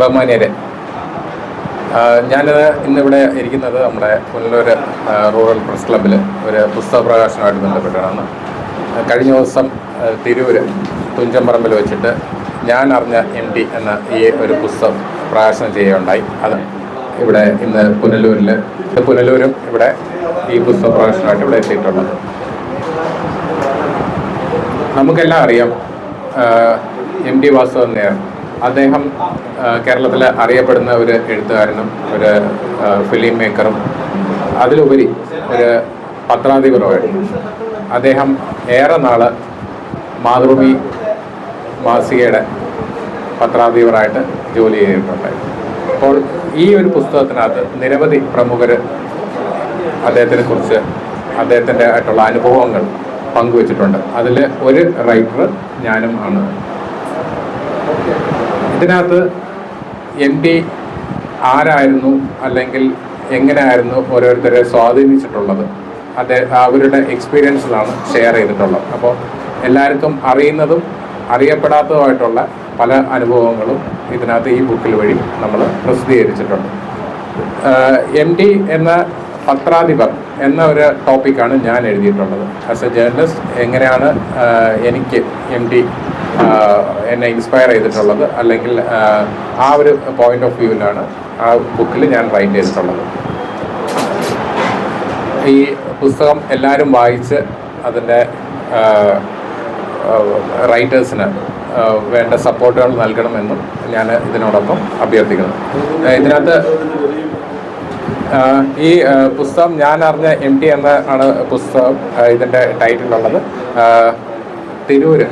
ബഹുമാനിയരെ. ഞാനിത് ഇന്നിവിടെ ഇരിക്കുന്നത് നമ്മുടെ പുനലൂർ റൂറൽ പ്രസ് ക്ലബ്ബിൽ ഒരു പുസ്തക പ്രകാശനമായിട്ട് ബന്ധപ്പെട്ടാണ്. കഴിഞ്ഞ ദിവസം തിരൂര് തുഞ്ചമ്പറമ്പിൽ വെച്ചിട്ട് ഞാൻ അറിഞ്ഞ എം ടി എന്ന ഈ ഒരു പുസ്തകം പ്രകാശനം ചെയ്യുകയുണ്ടായി. അത് ഇവിടെ ഇന്ന് പുനലൂരിൽ പുനലൂരും ഇവിടെ ഈ പുസ്തക പ്രകാശനമായിട്ട് ഇവിടെ എത്തിയിട്ടുണ്ട്. നമുക്കെല്ലാം അറിയാം എം ടി വാസുദേവൻ നായർ അദ്ദേഹം കേരളത്തിൽ അറിയപ്പെടുന്ന ഒരു എഴുത്തുകാരനും ഒരു ഫിലിം മേക്കറും അതിലുപരി ഒരു പത്രാധിപരുമായിരുന്നു. അദ്ദേഹം ഏറെ നാൾ മാതൃഭൂമി മാസികയുടെ പത്രാധിപരായിട്ട് ജോലി ചെയ്തിട്ടുണ്ട് അപ്പോൾ ഈ ഒരു പുസ്തകത്തിനകത്ത് നിരവധി പ്രമുഖർ അദ്ദേഹത്തിനെ കുറിച്ച് അദ്ദേഹത്തിന്റെ ആയിട്ടുള്ള അനുഭവങ്ങൾ പങ്കുവച്ചിട്ടുണ്ട്. അതിൽ ഒരു റൈറ്റർ ഞാനും ആണ്. ഇതിനകത്ത് എം പി ആരായിരുന്നു അല്ലെങ്കിൽ എങ്ങനെയായിരുന്നു ഓരോരുത്തരെ സ്വാധീനിച്ചിട്ടുള്ളത്? അദ്ദേഹം അവരുടെ എക്സ്പീരിയൻസിലാണ് ഷെയർ ചെയ്തിട്ടുള്ളത്. അപ്പോൾ എല്ലാവർക്കും അറിയുന്നതും അറിയപ്പെടാത്തതുമായിട്ടുള്ള പല അനുഭവങ്ങളും ഇതിനകത്ത് ഈ ബുക്കിൽ വഴി നമ്മൾ പ്രസിദ്ധീകരിച്ചിട്ടുണ്ട്. എം ഡി എന്ന പത്രാധിപർ എന്ന ഒരു ടോപ്പിക്കാണ് ഞാൻ എഴുതിയിട്ടുള്ളത്. ആസ് എ ജേർണലിസ്റ്റ് എങ്ങനെയാണ് എനിക്ക് എം ഡി എന്നെ ഇൻസ്പയർ ചെയ്തിട്ടുള്ളത്. അല്ലെങ്കിൽ ആ ഒരു പോയിന്റ് ഓഫ് വ്യൂവിലാണ് ആ ബുക്കിൽ ഞാൻ റൈറ്റ് ചെയ്തിട്ടുള്ളത്. ഈ പുസ്തകം എല്ലാവരും വായിച്ച് അതിന്റെ റൈറ്റേഴ്സിന് വേണ്ട സപ്പോർട്ടുകൾ നൽകണമെന്നും ഞാൻ ഇതിനോടൊപ്പം അഭ്യർത്ഥിക്കുന്നു. ഇതിനകത്ത് ഈ പുസ്തകം ഞാൻ അറിഞ്ഞ എം ടി എന്ന ആണ് പുസ്തകം ഇതിന്റെ ടൈറ്റിലുള്ളത് തിരൂര്.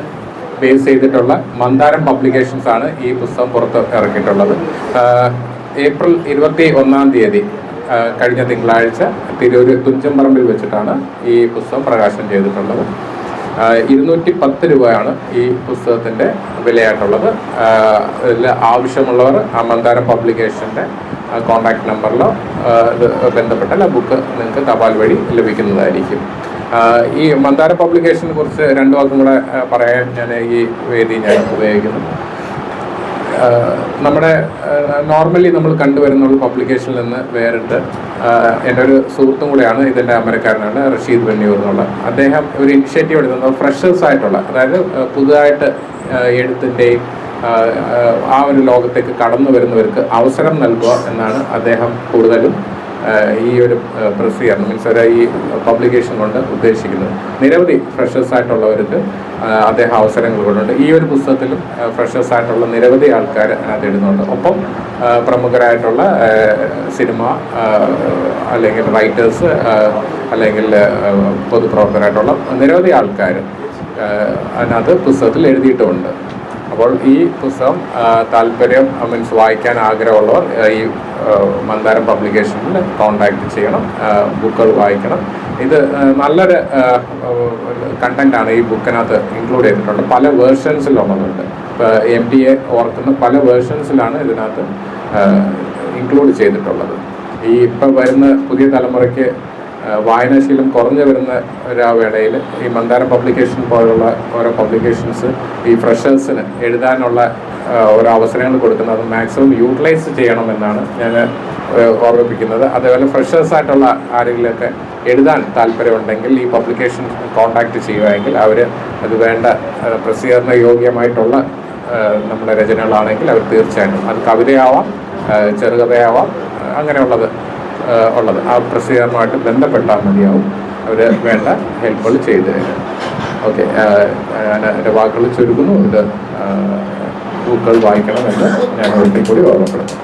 ബേസ് ചെയ്തിട്ടുള്ള മന്ദാരം പബ്ലിക്കേഷൻസ് ആണ് ഈ പുസ്തകം പുറത്ത് ഇറക്കിയിട്ടുള്ളത്. ഏപ്രിൽ ഇരുപത്തി ഒന്നാം തീയതി കഴിഞ്ഞ തിങ്കളാഴ്ച തിരൂര് തുഞ്ചമ്പറമ്പിൽ വെച്ചിട്ടാണ് ഈ പുസ്തകം പ്രകാശനം ചെയ്തിട്ടുള്ളത്. ഇരുന്നൂറ്റി പത്ത് രൂപയാണ് ഈ പുസ്തകത്തിന്റെ വിലയായിട്ടുള്ളത്. ഇതിൽ ആവശ്യമുള്ളവർ ആ മന്ദാരം പബ്ലിക്കേഷന്റെ കോൺടാക്ട് നമ്പറിലോ ഇത് ബന്ധപ്പെട്ടാൽ ബുക്ക് നിങ്ങൾക്ക് തപാൽ വഴി ലഭിക്കുന്നതായിരിക്കും. ഈ മന്ദാര പബ്ലിക്കേഷനെ കുറിച്ച് രണ്ടു വാക്കും കൂടെ പറയാൻ ഞാൻ ഈ വേദി ഞാൻ ഉപയോഗിക്കുന്നു. നമ്മുടെ നോർമലി നമ്മൾ കണ്ടുവരുന്ന ഒരു പബ്ലിക്കേഷനിൽ നിന്ന് വേറിട്ട് എന്റെ ഒരു സുഹൃത്തും കൂടെയാണ് ഇതിന്റെ അമരക്കാരനാണ് റഷീദ് വെണ്ണിയൂർ എന്നുള്ള. അദ്ദേഹം ഒരു ഇനിഷ്യേറ്റീവ് എടുക്കുന്നത് ഫ്രഷേഴ്സ് ആയിട്ടുള്ള. അതായത് പുതുതായിട്ട് എഴുത്തിന്റെയും ആ ഒരു ലോകത്തേക്ക് കടന്നു വരുന്നവർക്ക് അവസരം നൽകുക എന്നാണ് അദ്ദേഹം കൂടുതലും ഈ ഒരു പ്രസിദ്ധീകരണം മീൻസ് ഒരു ഈ പബ്ലിക്കേഷൻ കൊണ്ട് ഉദ്ദേശിക്കുന്നത്. നിരവധി ഫ്രഷേഴ്സ് ആയിട്ടുള്ളവർക്ക് അദ്ദേഹം അവസരങ്ങൾ കൊണ്ടുണ്ട് ഈ ഒരു പുസ്തകത്തിലും ഫ്രഷേഴ്സ് ആയിട്ടുള്ള നിരവധി ആൾക്കാർ അതിനകത്ത് എഴുതുന്നുണ്ട് ഒപ്പം പ്രമുഖരായിട്ടുള്ള സിനിമ അല്ലെങ്കിൽ റൈറ്റേഴ്സ് അല്ലെങ്കിൽ പൊതുപ്രവർത്തകരായിട്ടുള്ള നിരവധി ആൾക്കാർ അതിനകത്ത് പുസ്തകത്തിൽ എഴുതിയിട്ടുമുണ്ട്. അപ്പോൾ ഈ പുസ്തകം താല്പര്യം മീൻസ് വായിക്കാൻ ആഗ്രഹമുള്ളവർ ഈ മന്ദാരം പബ്ലിക്കേഷനിൽ കോണ്ടാക്ട് ചെയ്യണം ബുക്കുകൾ വായിക്കണം. ഇത് നല്ലൊരു കണ്ടന്റാണ് ഈ ബുക്കിനകത്ത് ഇൻക്ലൂഡ് ചെയ്തിട്ടുള്ളത് പല വേർഷൻസിലുള്ളതുണ്ട് എം ഡി എ ഓർക്കുന്ന പല വേർഷൻസിലാണ് ഇതിനകത്ത് ഇൻക്ലൂഡ് ചെയ്തിട്ടുള്ളത്. ഈ ഇപ്പം വരുന്ന പുതിയ തലമുറയ്ക്ക് വായനാശീലം കുറഞ്ഞു വരുന്ന ഒരു വേളയിൽ ഈ മന്ദാരം പബ്ലിക്കേഷൻ പോലുള്ള ഓരോ പബ്ലിക്കേഷൻസ് ഈ ഫ്രഷേഴ്സിന് എഴുതാനുള്ള ഓരോ അവസരങ്ങൾ കൊടുക്കുന്നത്. മാക്സിമം യൂട്ടിലൈസ് ചെയ്യണമെന്നാണ് ഞാൻ ഓർമ്മിപ്പിക്കുന്നത്. അതേപോലെ ഫ്രഷേഴ്സ് ആയിട്ടുള്ള ആരെങ്കിലുമൊക്കെ എഴുതാൻ താല്പര്യമുണ്ടെങ്കിൽ ഈ പബ്ലിക്കേഷൻ കോൺടാക്ട് ചെയ്യുകയെങ്കിൽ അവർ അത് വേണ്ട പ്രസിദ്ധീകരണ യോഗ്യമായിട്ടുള്ള നമ്മുടെ രചനകളാണെങ്കിൽ അവർ തീർച്ചയായിട്ടും അത് കവിതയാവാം ചെറുകഥയാവാം അങ്ങനെയുള്ളത് ഉള്ളത്. ആ പ്രസിദ്ധീകരണമായിട്ട് ബന്ധപ്പെട്ടാൽ മതിയാവും. അവർ വേണ്ട ഹെൽപ്പുകൾ ചെയ്തു തരും ഓക്കെ ഞാൻ എന്റെ വാക്കുകൾ ചുരുക്കുന്നു. ഇത് പൂക്കൾ വായിക്കണമെന്ന് ഞാൻ ഒരിക്കൽ കൂടി ഓർമ്മപ്പെടുന്നു